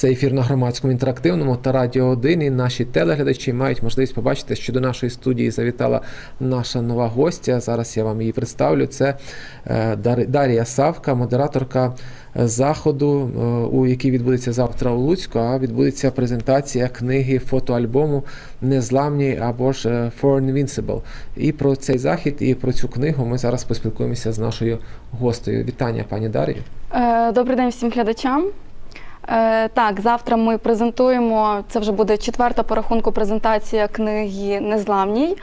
Це ефір на громадському інтерактивному та радіо 1. І наші телеглядачі мають можливість побачити, що до нашої студії завітала наша нова гостя. Зараз я вам її представлю. Це е, Дар- Дар'я Савка, модераторка заходу, е, у який відбудеться завтра у Луцьку. А відбудеться презентація книги фотоальбому Незламні або ж е, For Invincible. І про цей захід, і про цю книгу ми зараз поспілкуємося з нашою гостею. Вітання, пані Дар'я. Е, Добрий день всім глядачам. Е, Так, завтра ми презентуємо. Це вже буде четверта по рахунку презентація книги Незламній.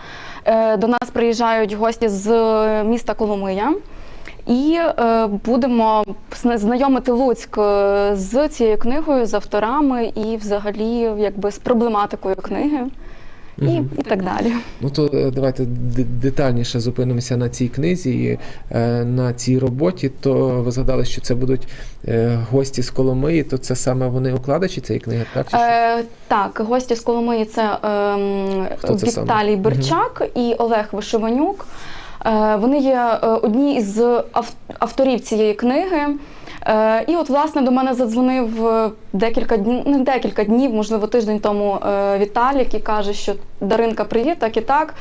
Е, До нас приїжджають гості з міста Коломия. І е, будемо знайомити Луцьк з цією книгою, з авторами і взагалі якби з проблематикою книги і, і так далі. Ну то е, давайте детальніше зупинимося на цій книзі, і, е, на цій роботі. То ви згадали, що це будуть е, гості з Коломиї, то це саме вони укладачі цієї книги, так? Чи що? Е, так, гості з Коломиї це Хто це саме? Віталій Берчак і Олег Вишиванюк. Е, вони є е, одні із авторів цієї книги. Е, і от, власне, до мене задзвонив е, декілька днів, не декілька днів, можливо, тиждень тому е, Віталік і каже, що Даринка, привіт, так і так.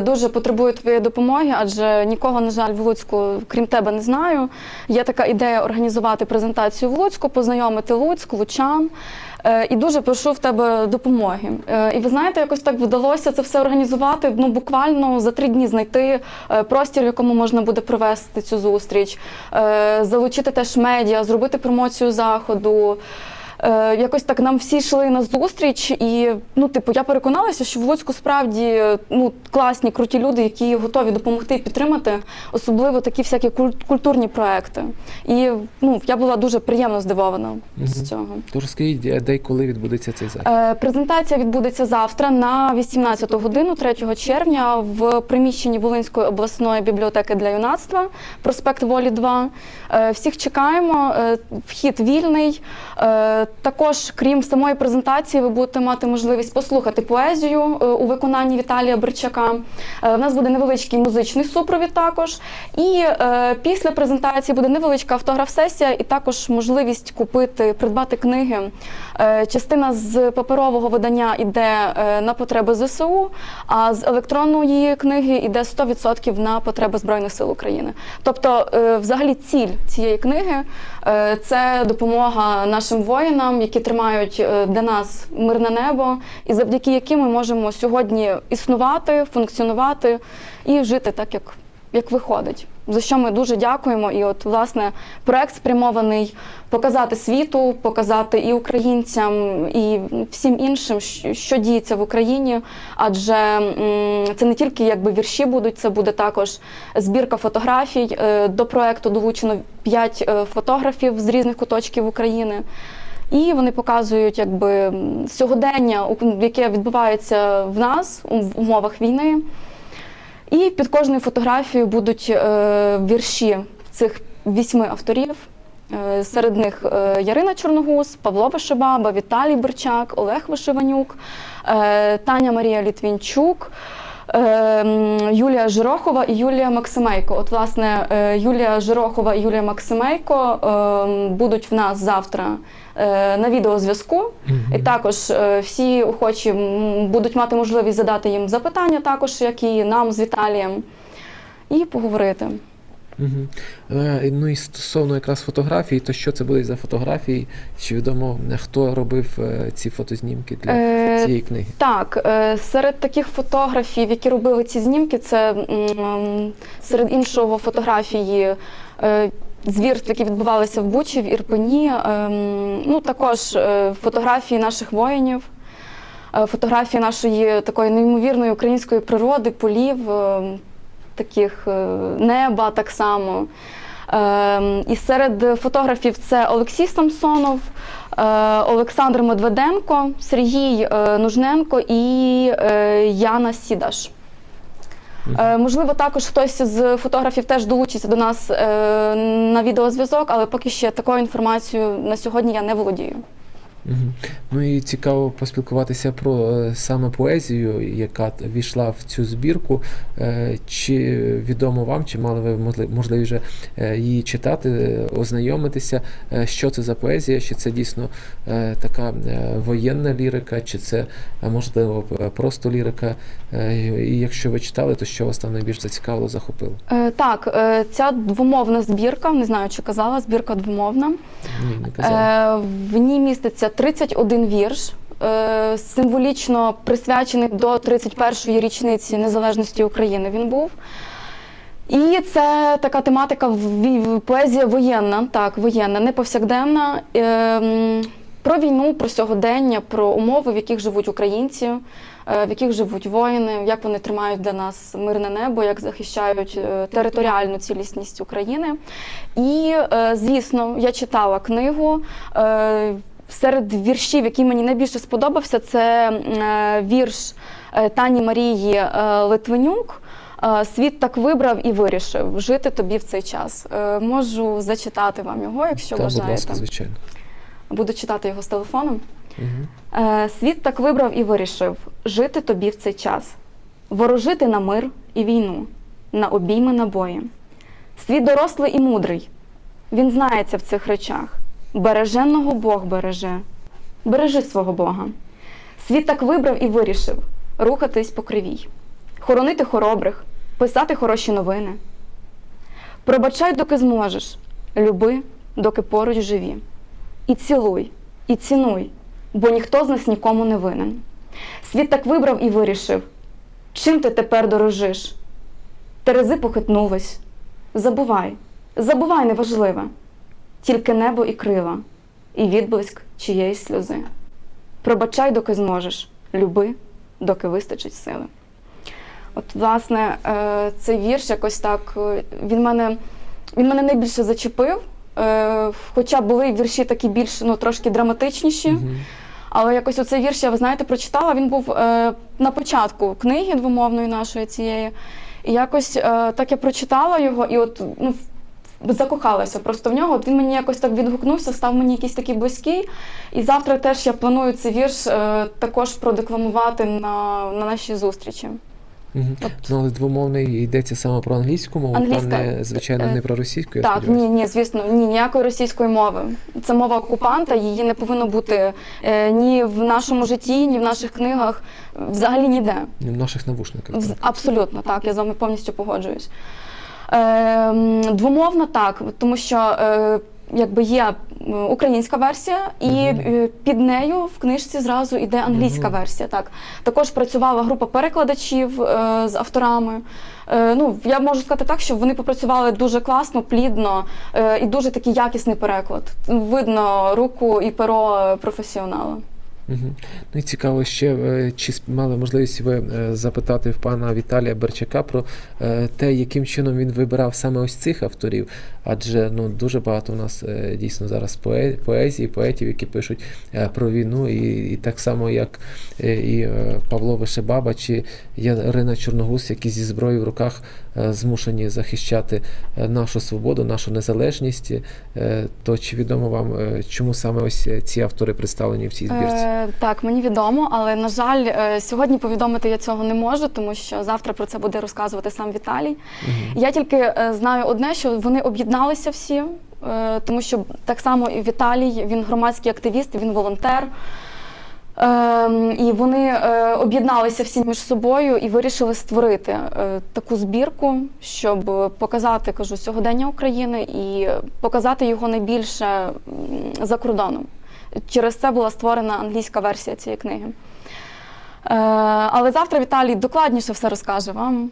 Дуже потребую твоєї допомоги, адже нікого, на жаль, в Луцьку, крім тебе, не знаю. Є така ідея організувати презентацію в Луцьку, познайомити Луцьк, лучан. Е, І дуже прошу в тебе допомоги. Е, І ви знаєте, якось так вдалося це все організувати. Ну буквально за три дні знайти е, простір, в якому можна буде провести цю зустріч, залучити теж медіа, зробити промоцію заходу. Е, Якось так нам всі йшли на зустріч, і ну, типу, я переконалася, що в Луцьку справді ну класні, круті люди, які готові допомогти і підтримати, особливо такі всякі куль- культурні проекти. І ну, я була дуже приємно здивована Мгм. з цього. То розкажіть, де й коли відбудеться цей захід? Е, Презентація відбудеться завтра на 18 годину, 3 червня, в приміщенні Волинської обласної бібліотеки для юнацтва, проспект Волі 2. Е, Всіх чекаємо. е, Вхід вільний. Також, крім самої презентації, ви будете мати можливість послухати поезію е, у виконанні Віталія Берчака. Е, В нас буде невеличкий музичний супровід також. І е, після презентації буде невеличка автограф-сесія, і також можливість купити, придбати книги. Частина з паперового видання йде на потреби ЗСУ, а з електронної книги йде 100% на потреби Збройних сил України. Тобто, взагалі, ціль цієї книги це допомога нашим воїнам, які тримають е, для нас мирне небо, і завдяки яким ми можемо сьогодні існувати, функціонувати і жити так, як, як виходить. За що ми дуже дякуємо. І от власне проект спрямований показати світу, показати і українцям, і всім іншим, що- діється в Україні. Адже це не тільки якби вірші будуть, це буде також збірка фотографій. Е, До проекту долучено 5 фотографів з різних куточків України. І вони показують якби сьогодення, яке відбувається в нас в умовах війни. І під кожною фотографією будуть е, вірші цих вісьми авторів. Е, Серед них е, Ярина Чорногуз, Павло Вишибаба, Віталій Берчак, Олег Вишиванюк, е, Таня Марія Літвінчук. Е, Юлія Жирохова і Юлія Максимейко. От, власне, е, Юлія Жирохова і Юлія Максимейко е, будуть в нас завтра е, на відеозв'язку. І також е, всі охочі будуть мати можливість задати їм запитання, також як і нам з Віталієм, і поговорити. Е, Ну і стосовно якраз фотографій, то що це буде за фотографії? Чи відомо е, хто робив е, ці фотознімки для Е, цієї книги? Так, серед таких фотографів, які робили ці знімки, це серед іншого фотографії. Звірств, які відбувалися в Бучі, в Ірпені, ну також фотографії наших воїнів, фотографії нашої такої неймовірної української природи, полів, таких е, неба так само. Ем, І серед фотографів це Олексій Самсонов, е, Олександр Медведенко, Сергій е, Нужненко і Яна Сідаш. Можливо, також хтось з фотографів теж долучиться до нас на відеозв'язок, але поки ще такою інформацією на сьогодні я не володію. Ну і цікаво поспілкуватися про е, саме поезію, яка війшла в цю збірку. Е, Чи відомо вам, чи мали ви можли- можливість вже е, її читати, ознайомитися? Що це за поезія? Чи це дійсно така воєнна лірика, чи це можливо просто лірика? І якщо ви читали, то що вас там найбільш зацікавило, захопило? Так, ця двомовна збірка, не знаю, чи казала, збірка двомовна. Ні, не казали. Е, В ній міститься 31 вірш, е, символічно присвячений до 31-ї річниці незалежності України. Він був. І це така тематика поезія воєнна, так, воєнна, не повсякденна. Е, Про війну, про сьогодення, про умови, в яких живуть українці, е, в яких живуть воїни, як вони тримають для нас мирне небо, як захищають територіальну цілісність України. І, звісно, я читала книгу. Серед віршів, який мені найбільше сподобався, це е, вірш е, Тані Марії е, Литвинюк. Світ так вибрав і вирішив жити тобі в цей час. Можу зачитати вам його, якщо Та, будь ласка, звичайно. Буду читати його з телефоном. Е, Світ так вибрав і вирішив жити тобі в цей час, ворожити на мир і війну, на обійми набої. Світ дорослий і мудрий, він знається в цих речах. Береженого Бог береже, бережи свого Бога. Світ так вибрав і вирішив рухатись по кривій, хоронити хоробрих, писати хороші новини. Пробачай, доки зможеш, люби, доки поруч живі. І цілуй, і цінуй, бо ніхто з нас нікому не винен. Світ так вибрав і вирішив, чим ти тепер дорожиш. Терези похитнулись. Забувай, забувай неважливе, тільки небо і крила, і відблиск чиєїсь сльози. Пробачай, доки зможеш, люби, доки вистачить сили. От, власне, е, цей вірш якось так, е, він мене, він мене найбільше зачепив. Е, Хоча були вірші такі більш ну, трошки драматичніші. Але якось оцей вірш, я ви знаєте, прочитала. Він був е, на початку книги двомовної нашої цієї. І якось е, так я прочитала його і от ну, закохалася просто в нього. От він мені якось так відгукнувся, став мені якийсь такий близький. І завтра теж я планую цей вірш е, також продекламувати на, на нашій зустрічі. Мгм. От. Ну, але двомовний йдеться саме про англійську мову, Англійська. там не, звичайно, Е, не про російську, я Так, ні, ні, звісно, ні, ніякої російської мови. Це мова окупанта, її не повинно бути е, ні в нашому житті, ні в наших книгах, взагалі ніде. Не в наших навушниках. Так. Абсолютно так, я з вами повністю погоджуюсь. Е, двомовно так, тому що е, якби є українська версія, і е, під нею в книжці зразу йде англійська Мгм. версія. Так. Також працювала група перекладачів е, з авторами. Ну, я можу сказати так, що вони попрацювали дуже класно, плідно і дуже такий якісний переклад. Видно руку і перо професіонала. Мгм. Ну і цікаво ще, е, чи мали можливість ви е, запитати в пана Віталія Берчака про е, те, яким чином він вибирав саме ось цих авторів, адже ну дуже багато у нас дійсно зараз поезії, поетів, які пишуть про війну, і, і так само як і Павло Вишебаба чи Ярина Чорногуз, які зі зброєю в руках змушені захищати е, нашу свободу, нашу незалежність. Е, То чи відомо вам, е, чому саме ось е, ці автори представлені в цій збірці? Е, так, мені відомо, але на жаль, е, сьогодні повідомити я цього не можу, тому що завтра про це буде розказувати сам Віталій. Мгм. Я тільки е, знаю одне, що вони об'єдналися всі, е, тому що так само і Віталій, він громадський активіст, він волонтер. Ем, І вони е, об'єдналися всі між собою і вирішили створити е, таку збірку, щоб показати кажу, сьогодення України і показати його найбільше за кордоном. Через це була створена англійська версія цієї книги. Е, Але завтра Віталій докладніше все розкаже вам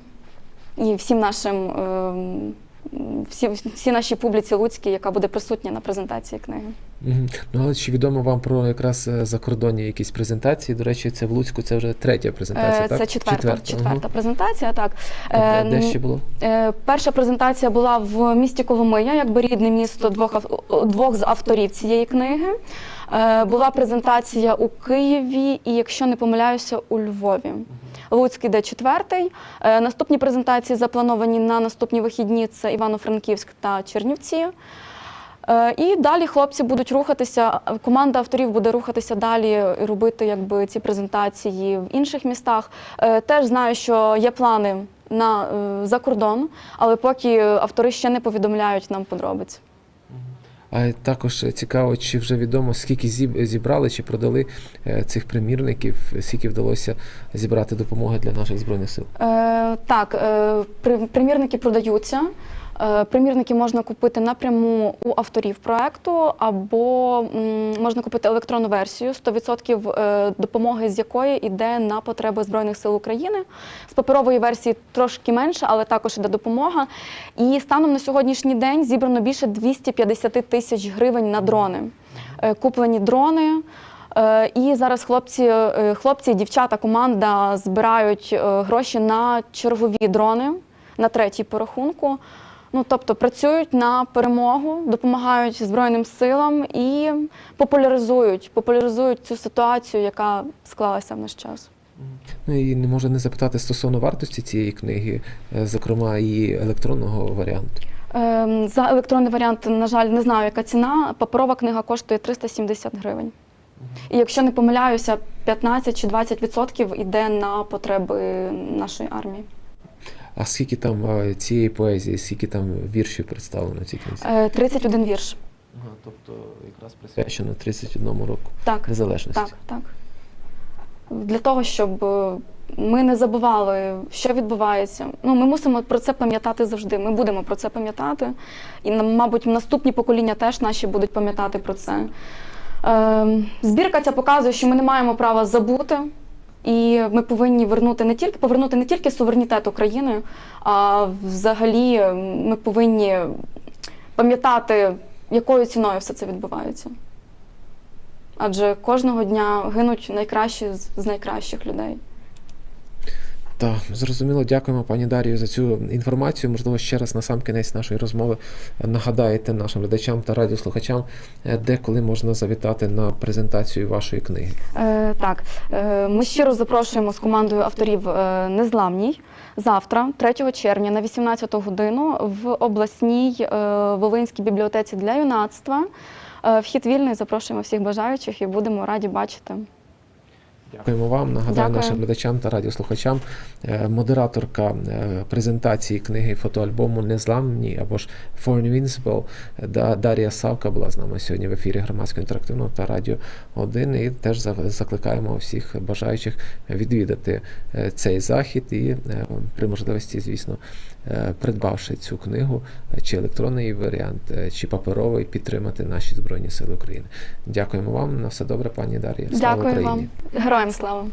і всім нашим, ем, всі, всі нашій публіці Луцькій, яка буде присутня на презентації книги. Ну, але чи відомо вам про якраз е, закордонні якісь презентації? До речі, це в Луцьку, це вже третя презентація, Е, так? Це четверта, четверта, Ага. презентація. Так. А де, де Е, ще було? Перша презентація була в місті Коломия, якби рідне місто двох, двох з авторів цієї книги. Була презентація у Києві і, якщо не помиляюся, у Львові. Луцький де четвертий. Е, Наступні презентації заплановані на наступні вихідні це Івано-Франківськ та Чернівці. Е, І далі хлопці будуть рухатися. Команда авторів буде рухатися далі робити якби ці презентації в інших містах. Е, Теж знаю, що є плани на за кордон, але поки автори ще не повідомляють нам подробиць. А також цікаво, чи вже відомо, скільки зіб- зібрали чи продали е, цих примірників, скільки вдалося зібрати допомоги для наших збройних сил. Е, так, е, при- примірники продаються. Е, примірники можна купити напряму у авторів проекту, або можна купити електронну версію 100% е, допомоги з якої йде на потреби Збройних сил України. З паперової версії трошки менше, але також іде допомога. І станом на сьогоднішній день зібрано більше 250 тисяч гривень на дрони. Е, Куплені дрони. І зараз хлопці, хлопці, дівчата, команда збирають гроші на чергові дрони, на третій по рахунку. Ну, тобто працюють на перемогу, допомагають Збройним силам і популяризують, популяризують цю ситуацію, яка склалася в наш час. Ну і не можу не запитати стосовно вартості цієї книги, е, зокрема і електронного варіанту. Ем, За електронний варіант, на жаль, не знаю, яка ціна. Паперова книга коштує 370 гривень. І якщо не помиляюся, 15 чи 20 відсотків йде на потреби нашої армії. А скільки там цієї поезії, скільки там віршів представлено в цій книзі? Е, 31 вірш. Ага, тобто якраз присвячено 31 року Так, незалежності. так, так. Для того, щоб е, ми не забували, що відбувається. Ну, ми мусимо про це пам'ятати завжди. Ми будемо про це пам'ятати. І, нам, мабуть, наступні покоління теж наші будуть пам'ятати про це. Е, збірка ця показує, що ми не маємо права забути. І ми повинні вернути не тільки повернути не тільки суверенітет України, а взагалі ми повинні пам'ятати, якою ціною все це відбувається. Адже кожного дня гинуть найкращі з найкращих людей. Так, зрозуміло, дякуємо пані Дарію за цю інформацію. Можливо, ще раз на сам кінець нашої розмови нагадаєте нашим глядачам та радіослухачам, е, де коли можна завітати на презентацію вашої книги. Е, так, е, ми щиро запрошуємо з командою авторів е, Незламній завтра, 3 червня, на 18 годину в обласній е, Волинській бібліотеці для юнацтва. Вхід вільний, запрошуємо всіх бажаючих і будемо раді бачити. Дякуємо вам. Нагадаю Дякую. нашим глядачам та радіослухачам. е, Модераторка е, презентації книги фотоальбому Незламні або ж For Invincible Да- Дар'я Савка була з нами сьогодні в ефірі громадського інтерактивного та радіо 1. І теж закликаємо всіх бажаючих відвідати е, цей захід і при можливості, звісно, придбавши цю книгу, чи електронний варіант, чи паперовий, підтримати наші Збройні Сили України. Дякуємо вам. На все добре, пані Дар'я. Слава Дякую Україні! вам. Героям слава!